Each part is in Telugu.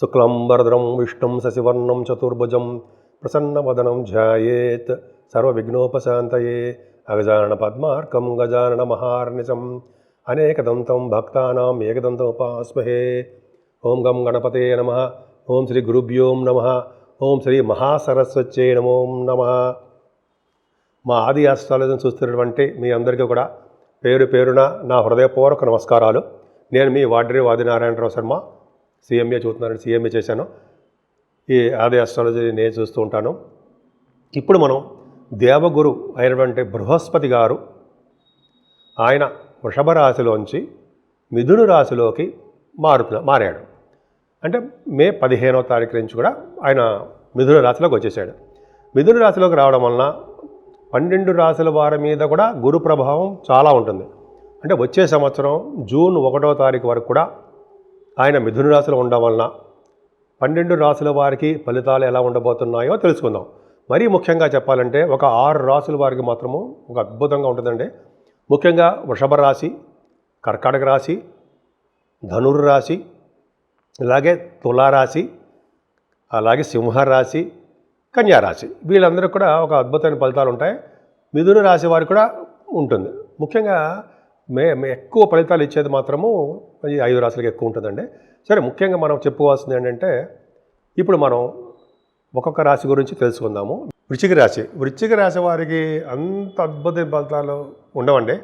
శుక్లంబరధరం విష్ణుం శశివర్ణం చతుర్భుజం ప్రసన్నవదనం ధ్యాయేత్ సర్వవిఘ్నోపశాంతయే అగజానన పద్మార్కం గజానన మహార్నిశం అనేకదంతం భక్తానాం ఏకదంతం ఉపాస్మహే ఓం గం గణపతే నమ. ఓం శ్రీ గురుభ్యోం నమ. ఓం శ్రీ మహాసరస్వత్యై నమో నమ. మా ఆది ఆస్ట్రాలజీని చూస్తున్నటువంటి మీ అందరికీ కూడా పేరు పేరున నా హృదయపూర్వక నమస్కారాలు. నేను మీ వాడ్రి వాదినారాయణరావు శర్మ. సీఎంఏ చూస్తున్నారని సీఎంఏ చేశాను. ఈ ఆది ఆస్ట్రాలజీ నేను చూస్తూ ఉంటాను. ఇప్పుడు మనం దేవగురు అయినటువంటి బృహస్పతి గారు ఆయన వృషభ రాశిలోంచి మిథును రాశిలోకి మారుతున్న మారాడు. అంటే మే పదిహేనవ తారీఖు నుంచి కూడా ఆయన మిథున రాశిలోకి వచ్చేసాడు. మిథున రాశిలోకి రావడం వలన పన్నెండు రాశుల వారి మీద కూడా గురు ప్రభావం చాలా ఉంటుంది. అంటే వచ్చే సంవత్సరం జూన్ ఒకటో తారీఖు వరకు కూడా ఆయన మిథున రాశిలో ఉండడం వలన పన్నెండు రాశుల వారికి ఫలితాలు ఎలా ఉండబోతున్నాయో తెలుసుకుందాం. మరీ ముఖ్యంగా చెప్పాలంటే ఒక ఆరు రాసుల వారికి మాత్రము ఒక అద్భుతంగా ఉంటుందండి. ముఖ్యంగా వృషభ రాశి కర్కాటక రాశి ధనుర్ రాశి అలాగే తులారాశి అలాగే సింహరాశి కన్యారాశి వీళ్ళందరూ కూడా ఒక అద్భుతమైన ఫలితాలు ఉంటాయి. మిథున రాశి వారికి కూడా ఉంటుంది. ముఖ్యంగా మే మే- ఎక్కువ ఫలితాలు ఇచ్చేది మాత్రము ఈ ఐదు రాశులకు ఎక్కువ ఉంటుందండి. సరే ముఖ్యంగా మనం చెప్పుకోవాల్సింది ఏంటంటే ఇప్పుడు మనం ఒక్కొక్క రాశి గురించి తెలుసుకుందాము. వృచ్చిక రాశి. వృచ్చిక రాశి వారికి అంత అద్భుత ఫలితాలు ఉండవండి.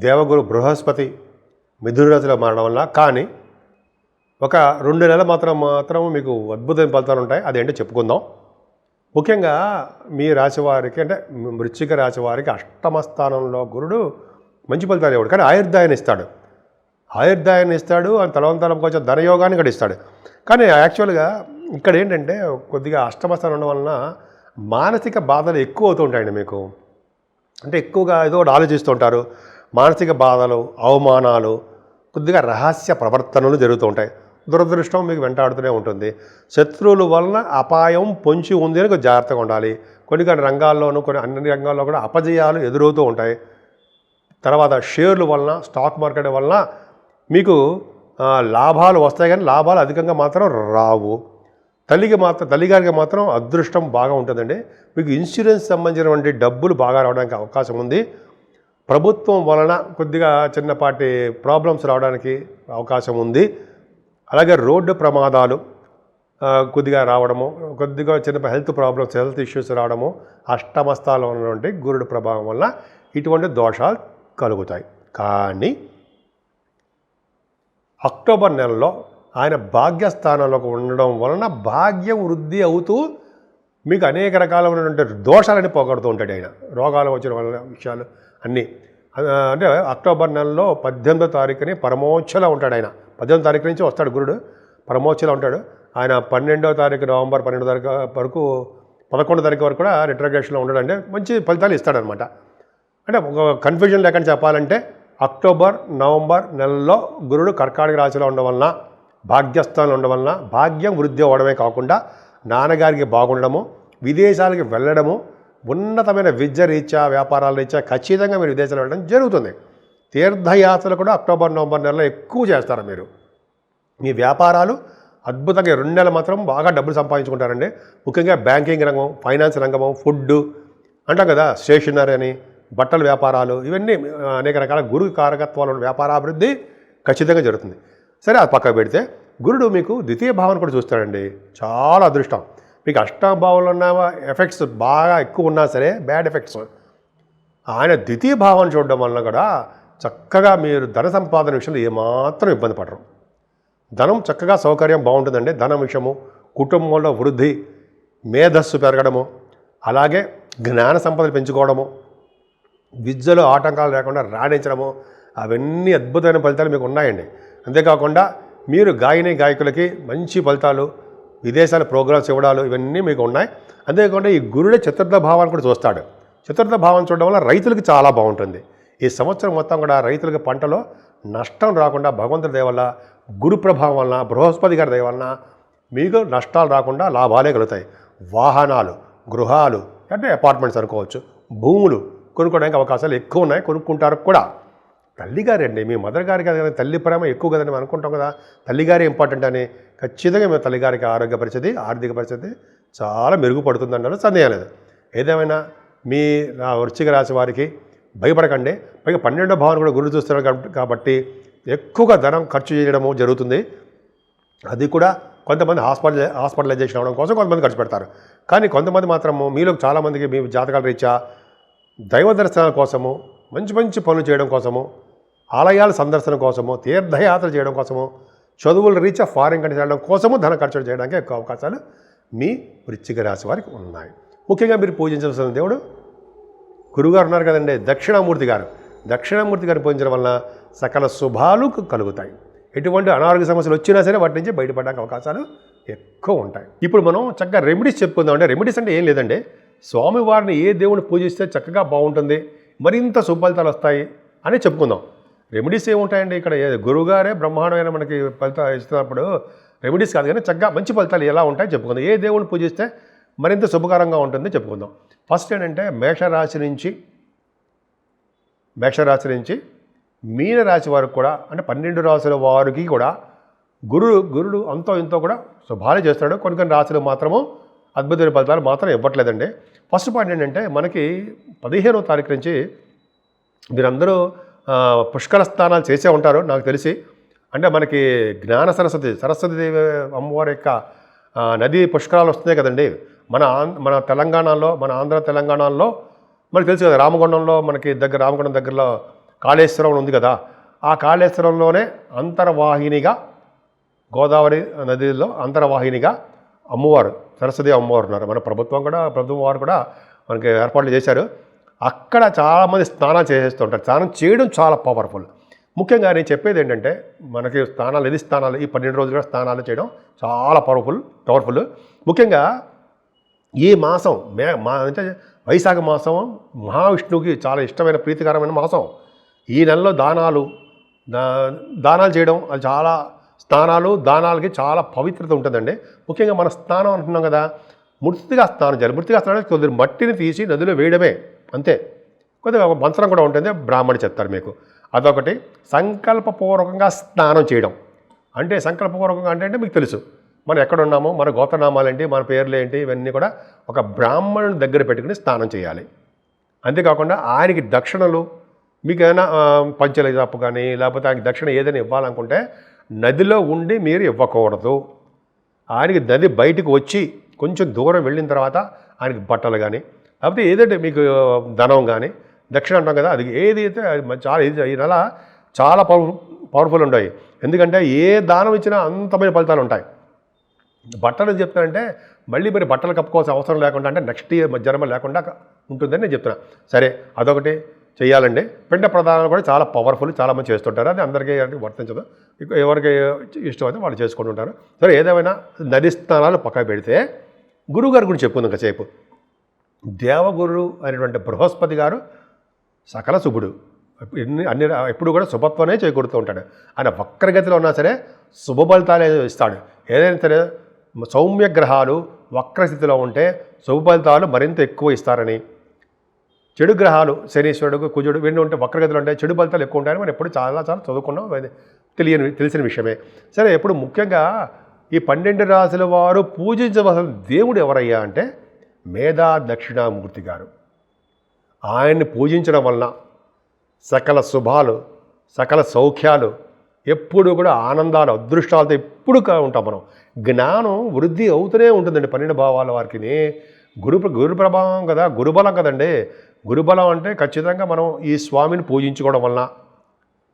దేవగురు బృహస్పతి మిథున రాశిలో మారడం వల్ల కానీ ఒక రెండు నెలలు మాత్రం మాత్రం మీకు అద్భుతమైన ఫలితాలు ఉంటాయి. అదేంటో చెప్పుకుందాం. ముఖ్యంగా మీ రాశి వారికి అంటే వృచ్చిక రాశి వారికి అష్టమ స్థానంలో గురుడు మంచి ఫలితాలు ఇవ్వడు. కానీ ఆయుర్దాయాన్ని ఇస్తాడు. ఆయుర్దాయాన్ని ఇస్తాడు అని తలవంతలం కొంచెం ధనయోగాన్ని కూడా ఇస్తాడు. కానీ యాక్చువల్గా ఇక్కడ ఏంటంటే కొద్దిగా అష్టమస్థానం ఉండడం వలన మానసిక బాధలు ఎక్కువ అవుతూ ఉంటాయండి మీకు. అంటే ఎక్కువగా ఏదో ఒకటి ఆలోచిస్తూ ఉంటారు. మానసిక బాధలు అవమానాలు కొద్దిగా రహస్య ప్రవర్తనలు జరుగుతూ ఉంటాయి. దురదృష్టం మీకు వెంటాడుతూనే ఉంటుంది. శత్రువుల వలన అపాయం పొంచి ఉంది అని జాగ్రత్తగా ఉండాలి. కొన్ని కొన్ని రంగాల్లోనూ కొన్ని అన్ని రంగాల్లో కూడా అపజయాలు ఎదురవుతూ ఉంటాయి. తర్వాత షేర్ల వలన స్టాక్ మార్కెట్ వలన మీకు లాభాలు వస్తాయి కానీ లాభాలు అధికంగా మాత్రం రావు. తల్లికి మాత్రం తల్లిగారికి మాత్రం అదృష్టం బాగా ఉంటుందండి. మీకు ఇన్సూరెన్స్ సంబంధించినటువంటి డబ్బులు బాగా రావడానికి అవకాశం ఉంది. ప్రభుత్వం వలన కొద్దిగా చిన్నపాటి ప్రాబ్లమ్స్ రావడానికి అవకాశం ఉంది. అలాగే రోడ్డు ప్రమాదాలు కొద్దిగా రావడము కొద్దిగా చిన్న హెల్త్ ప్రాబ్లమ్స్ హెల్త్ ఇష్యూస్ రావడము అష్టమస్థాలు ఉన్నటువంటి గురుడు ప్రభావం వల్ల ఇటువంటి దోషాలు కలుగుతాయి. కానీ అక్టోబర్ నెలలో ఆయన భాగ్యస్థానంలోకి ఉండడం వలన భాగ్యం వృద్ధి అవుతూ మీకు అనేక రకాలైనటువంటి దోషాలని పోగొడుతూ ఉంటాడు ఆయన. రోగాలు వచ్చిన వల్ల విషయాలు అన్నీ. అంటే అక్టోబర్ నెలలో పద్దెనిమిదో తారీఖుని పరమోచ్చలో ఉంటాడు ఆయన. పద్దెనిమిది తారీఖు నుంచి వస్తాడు గురుడు. పరమోచ్చలో ఉంటాడు. ఆయన పన్నెండవ తారీఖు నవంబర్ పన్నెండో తారీఖు వరకు పదకొండో తారీఖు వరకు కూడా రిటర్గ్రేషన్లో ఉండడం అంటే మంచి ఫలితాలు ఇస్తాడనమాట అంటే ఒక కన్ఫ్యూజన్ లేకుండా చెప్పాలంటే అక్టోబర్ నవంబర్ నెలలో గురుడు కర్కాటక రాశిలో ఉండడం వలన భాగ్యస్థానం ఉండడం వలన భాగ్యం వృద్ధి అవ్వడమే కాకుండా నాన్నగారికి బాగుండడము విదేశాలకి వెళ్ళడము ఉన్నతమైన విద్య రీత్యా వ్యాపారాల రీత్యా ఖచ్చితంగా మీరు విదేశాలు వెళ్ళడం జరుగుతుంది. తీర్థయాత్రలు కూడా అక్టోబర్ నవంబర్ నెలలో ఎక్కువ చేస్తారు మీరు. మీ వ్యాపారాలు అద్భుతంగా రెండు నెలలు మాత్రం బాగా డబ్బులు సంపాదించుకుంటారండి. ముఖ్యంగా బ్యాంకింగ్ రంగం ఫైనాన్స్ రంగము ఫుడ్ అంటాం కదా స్టేషనరీ అని బట్టల వ్యాపారాలు ఇవన్నీ అనేక రకాల గురు కారకత్వాలు వ్యాపారాభివృద్ధి ఖచ్చితంగా జరుగుతుంది. సరే అది పక్కకు పెడితే గురుడు మీకు ద్వితీయ భావన కూడా చూస్తాడండి. చాలా అదృష్టం. మీకు అష్టభావంలో ఉన్న ఎఫెక్ట్స్ బాగా ఎక్కువ ఉన్నా సరే బ్యాడ్ ఎఫెక్ట్స్. ఆయన ద్వితీయ భావాన్ని చూడడం వలన కూడా చక్కగా మీరు ధన సంపాదన విషయంలో ఏమాత్రం ఇబ్బంది పడరు. ధనం చక్కగా సౌకర్యం బాగుంటుందండి. ధనం విషయము కుటుంబంలో వృద్ధి మేధస్సు పెరగడము అలాగే జ్ఞాన సంపదలు పెంచుకోవడము విద్యలో ఆటంకాలు లేకుండా రాణించడము అవన్నీ అద్భుతమైన ఫలితాలు మీకు ఉన్నాయండి. అంతేకాకుండా మీరు గాయని గాయకులకి మంచి ఫలితాలు విదేశాల ప్రోగ్రామ్స్ ఇవ్వడాలు ఇవన్నీ మీకు ఉన్నాయి. అంతేకాకుండా ఈ గురుడే చతుర్థ భావాన్ని కూడా చూస్తాడు. చతుర్థ భావం చూడడం వల్ల రైతులకు చాలా బాగుంటుంది. ఈ సంవత్సరం మొత్తం కూడా రైతులకు పంటలో నష్టం రాకుండా భగవంతుడి దయవల్ల గురు ప్రభావం వలన బృహస్పతి గారి దయ వలన మీకు నష్టాలు రాకుండా లాభాలే కలుగుతాయి. వాహనాలు గృహాలు అంటే అపార్ట్మెంట్స్ అనుకోవచ్చు భూములు కొనుక్కోవడానికి అవకాశాలు ఎక్కువ ఉన్నాయి కొనుక్కుంటారు కూడా. తల్లిగారండి మీ మదర్ గారి కదా తల్లి ప్రేమ ఎక్కువ కదండి మనం అనుకుంటాం కదా. తల్లిగారి ఇంపార్టెంట్ అని ఖచ్చితంగా మేము తల్లిగారికి ఆరోగ్య పరిస్థితి ఆర్థిక పరిస్థితి చాలా మెరుగుపడుతుంది అన్నారు సందేహం లేదు. ఏదేమైనా మీ ఆ వృశ్చిక రాశి వారికి భయపడకండి. పైగా పన్నెండో భావన కూడా గురి చూస్తున్నారు కాబట్టి- కాబట్టి ఎక్కువగా ధనం ఖర్చు చేయడము జరుగుతుంది. అది కూడా కొంతమంది హాస్పిటల్ హాస్పిటలైజేషన్ అవ్వడం కోసం కొంతమంది ఖర్చు పెడతారు. కానీ కొంతమంది మాత్రము మీలో చాలామందికి మీ జాతకాల రీత్యా దైవ దర్శనాల కోసము మంచి మంచి పనులు చేయడం కోసము ఆలయాల సందర్శన కోసము తీర్థయాత్ర చేయడం కోసము చదువుల రీత్యా ఫారిన్ కంట్రీస్ వెళ్ళడం కోసము ధన ఖర్చు చేయడానికి ఎక్కువ అవకాశాలు మీ వృశ్చిక రాశి వారికి ఉన్నాయి. ముఖ్యంగా మీరు పూజించవలసిన దేవుడు గురుగారు ఉన్నారు కదండి దక్షిణామూర్తి గారు. దక్షిణామూర్తి గారిని పూజించడం వలన సకల శుభాలు కలుగుతాయి. ఎటువంటి అనారోగ్య సమస్యలు వచ్చినా సరే వాటి నుంచి బయటపడడానికి అవకాశాలు ఎక్కువ ఉంటాయి. ఇప్పుడు మనం చక్కగా రెమెడీస్ చెప్పుకుందాం అంటే రెమెడీస్ అంటే ఏం లేదండి. స్వామివారిని ఏ దేవుని పూజిస్తే చక్కగా బాగుంటుంది మరింత సుఫలితాలు వస్తాయి అని చెప్పుకుందాం. రెమెడీస్ ఏముంటాయండి ఇక్కడ? ఏ- గురువుగారే బ్రహ్మాండమైన మనకి ఫలితాలు ఇస్తున్నప్పుడు రెమెడీస్ కాదు కానీ చక్కగా మంచి ఫలితాలు ఎలా ఉంటాయో చెప్పుకుందాం. ఏ దేవుని పూజిస్తే మరింత శుభకరంగా ఉంటుంది చెప్పుకుందాం. ఫస్ట్ ఏంటంటే మేషరాశి నుంచి మేషరాశి నుంచి మీనరాశి వారికి కూడా అంటే పన్నెండు రాశుల వారికి కూడా గురుడు గురుడు అంతో ఇంతో కూడా శుభాలు చేస్తాడు. కొన్ని కొన్ని రాశులు మాత్రము అద్భుతమైన ఫలితాలు మాత్రం ఇవ్వట్లేదండి. ఫస్ట్ పాయింట్ ఏంటంటే మనకి పదిహేనో తారీఖు నుంచి మీరందరూ పుష్కర స్నానాలు చేసే ఉంటారు నాకు తెలిసి. అంటే మనకి జ్ఞాన సరస్వతి సరస్వతి దేవి అమ్మవారి యొక్క నది పుష్కరాలు వస్తున్నాయి కదండి. మన ఆం మన తెలంగాణలో మన ఆంధ్ర తెలంగాణలో మనకు తెలుసు కదా రామగుండంలో మనకి దగ్గర రామగుండం దగ్గరలో కాళేశ్వరం ఉంది కదా. ఆ కాళేశ్వరంలోనే అంతర్వాహినిగా గోదావరి నదిలో అంతర్వాహినిగా అమ్మవారు సరస్వతి అమ్మవారు ఉన్నారు. మన ప్రభుత్వం కూడా ప్రభుత్వం వారు కూడా మనకి ఏర్పాట్లు చేశారు. అక్కడ చాలామంది స్నానాలు చేసేస్తుంటారు. స్నానం చేయడం చాలా పవర్ఫుల్ ముఖ్యంగా నేను చెప్పేది ఏంటంటే మనకి స్నానాలు ఎది స్నానాలు ఈ పన్నెండు రోజులుగా స్నానాలు చేయడం చాలా పవర్ఫుల్ పవర్ఫుల్ ముఖ్యంగా ఈ మాసం మే మా అంటే వైశాఖ మాసం మహావిష్ణువుకి చాలా ఇష్టమైన ప్రీతికరమైన మాసం. ఈ నెలలో దానాలు దా దానాలు చేయడం అది చాలా స్నానాలు దానాలకి చాలా పవిత్రత ఉంటుందండి. ముఖ్యంగా మన స్నానం అంటున్నాం కదా మృతిగా స్నానం చేయాలి. మృతిగా స్నానం కొద్దిగా మట్టిని తీసి నదిలో వేయడమే అంతే. కొద్దిగా ఒక మంత్రం కూడా ఉంటుంది బ్రాహ్మణి చెప్తారు మీకు. అదొకటి. సంకల్పపూర్వకంగా స్నానం చేయడం. అంటే సంకల్పపూర్వకంగా అంటే అంటే మీకు తెలుసు. మనం ఎక్కడ ఉన్నామో మన గోత్రనామాలేంటి మన పేర్లు ఏంటి ఇవన్నీ కూడా ఒక బ్రాహ్మణుని దగ్గర పెట్టుకుని స్నానం చేయాలి. అంతేకాకుండా ఆయనకి దక్షిణలు మీకు ఏమైనా పంచలేదాపు కానీ లేకపోతే ఆయనకి దక్షిణ ఏదైనా ఇవ్వాలనుకుంటే నదిలో ఉండి మీరు ఇవ్వకూడదు. ఆయనకి నది బయటకు వచ్చి కొంచెం దూరం వెళ్ళిన తర్వాత ఆయనకి బట్టలు కానీ లేకపోతే ఏదంటే మీకు ధనం కానీ దక్షిణ అంటాం కదా అది ఏదైతే అది చాలా ఇది ఈ నెల చాలా పవర్ పవర్ఫుల్ ఉంటాయి ఎందుకంటే ఏ దానం ఇచ్చినా అంతమైన ఫలితాలు ఉంటాయి. బట్టలు చెప్తానంటే మళ్ళీ మరి బట్టలు కప్పుకోవాల్సిన అవసరం లేకుండా అంటే నెక్స్ట్ ఇయర్ జన్మ లేకుండా ఉంటుందని నేను చెప్తున్నా. సరే అదొకటి. చేయాలండి. పిండ ప్రధానాలు కూడా చాలా పవర్ఫుల్ చాలా మంది చేస్తుంటారు. అది అందరికీ అంటే వర్తించదు. ఎవరికి ఇష్టం అయితే వాళ్ళు చేసుకుంటూ ఉంటారు సరే ఏదేమైనా నది స్నానాలు పక్క పెడితే గురువుగారి గురించి చెప్పుకుందాం కాసేపు. దేవగురు అనేటువంటి బృహస్పతి గారు సకల శుభుడు. ఎన్ని అన్ని ఎప్పుడు కూడా శుభత్వమే చేకూరుతూ ఉంటాడు. ఆయన వక్రగతిలో ఉన్నా సరే శుభ ఫలితాలే ఇస్తాడు. ఏదైనా సరే సౌమ్య గ్రహాలు వక్రస్థితిలో ఉంటే శుభ ఫలితాలు మరింత ఎక్కువ ఇస్తారని చెడు గ్రహాలు శనీశ్వరుడు కుజుడు ఇవన్నీ ఉంటే వక్రగతులు ఉంటాయి. చెడు ఫలితాలు ఎక్కువ ఉంటాయని మనం ఎప్పుడు చాలా చాలా చదువుకున్నాం. తెలియని తెలిసిన విషయమే. సరే ఎప్పుడు ముఖ్యంగా ఈ పన్నెండు రాశుల వారు పూజించవలసిన దేవుడు ఎవరయ్యా అంటే మేధా దక్షిణామూర్తి గారు. ఆయన్ని పూజించడం వలన సకల శుభాలు సకల సౌఖ్యాలు ఎప్పుడు కూడా ఆనందాలు అదృష్టాలతో ఎప్పుడు ఉంటాం మనం. జ్ఞానం వృద్ధి అవుతూనే ఉంటుందండి పన్నెండు భావాల వారికి గురు గురు ప్రభావం కదా గురుబలం కదండి. గురుబలం అంటే ఖచ్చితంగా మనం ఈ స్వామిని పూజించుకోవడం వలన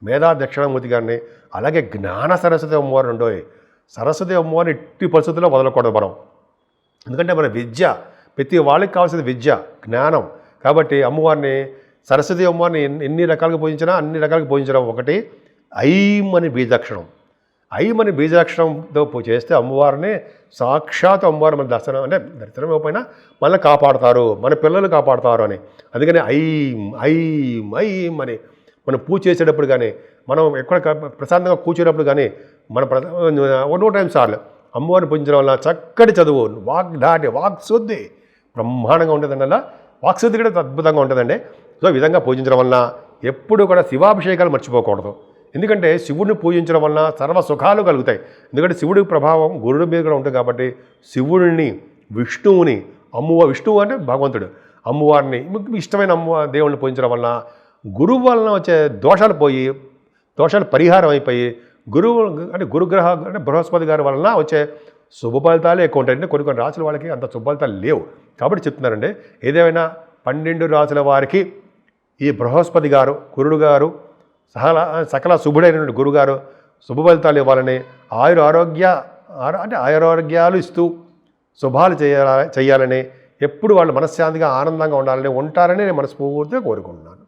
మేధా దక్షిణామూర్తి గారిని అలాగే జ్ఞాన సరస్వతి అమ్మవారు ఉండోయి సరస్వతి అమ్మవారిని ఎట్టి పరిస్థితుల్లో వదలకూడదు మనం. ఎందుకంటే మన విద్య ప్రతి వాళ్ళకి కావాల్సిన విద్య జ్ఞానం. కాబట్టి అమ్మవారిని సరస్వతి అమ్మవారిని ఎన్ని- రకాలుగా పూజించినా అన్ని రకాలుగా పూజించడం ఒకటి ఐం అని బీజాక్షరం. ఐం మన బీజాక్షరంతో చేస్తే అమ్మవారిని సాక్షాత్ అమ్మవారు మన దర్శనం అంటే దర్శనం ఇవ్వకపోయినా మళ్ళీ కాపాడతారు మన పిల్లలు కాపాడతారు అని. అందుకని ఐం ఐం ఐం అని మనం పూజ చేసేటప్పుడు కానీ మనం ఎక్కడ ప్రశాంతంగా కూర్చునేటప్పుడు కానీ మన నో టైం సార్లు అమ్మవారిని పూజించడం వల్ల చక్కటి చదువు వాక్ దాటి వాక్ శుద్ధి బ్రహ్మాండంగా ఉంటుందండి అలా వాక్ శుద్ధి కూడా అద్భుతంగా ఉంటుందండి సో ఈ విధంగా పూజించడం వలన ఎప్పుడు కూడా శివాభిషేకాలు మర్చిపోకూడదు. ఎందుకంటే శివుడిని పూజించడం వలన సర్వ సుఖాలు కలుగుతాయి. ఎందుకంటే శివుడి ప్రభావం గురుడి మీద కూడా ఉంటుంది కాబట్టి శివుడిని విష్ణువుని అమ్మువ విష్ణువు అంటే భగవంతుడు. అమ్మవారిని మీకు ఇష్టమైన అమ్మ దేవుడిని పూజించడం వలన గురువు వలన వచ్చే దోషాలు పోయి దోషాలు పరిహారం అయిపోయి గురువు అంటే గురుగ్రహ అంటే బృహస్పతి గారి వలన వచ్చే శుభ ఫలితాలు ఎక్కువ ఉంటాయి. అంటే కొన్ని కొన్ని రాసుల వాళ్ళకి అంత శుభ ఫలితాలు లేవు. కాబట్టి చెప్తున్నారండి ఏదేమైనా పన్నెండు రాసుల వారికి ఈ బృహస్పతి గారు గురుడు గారు సహల సకల శుభుడైనటువంటి గురుగారు శుభ ఫలితాలు ఇవ్వాలని ఆయుర ఆరోగ్య అంటే ఆయురారోగ్యాలు ఇస్తూ శుభాలు చేయాల చేయాలని ఎప్పుడు వాళ్ళు మనశ్శాంతిగా ఆనందంగా ఉండాలని ఉంటారని నేను మనస్ఫూర్తిగా కోరుకుంటున్నాను.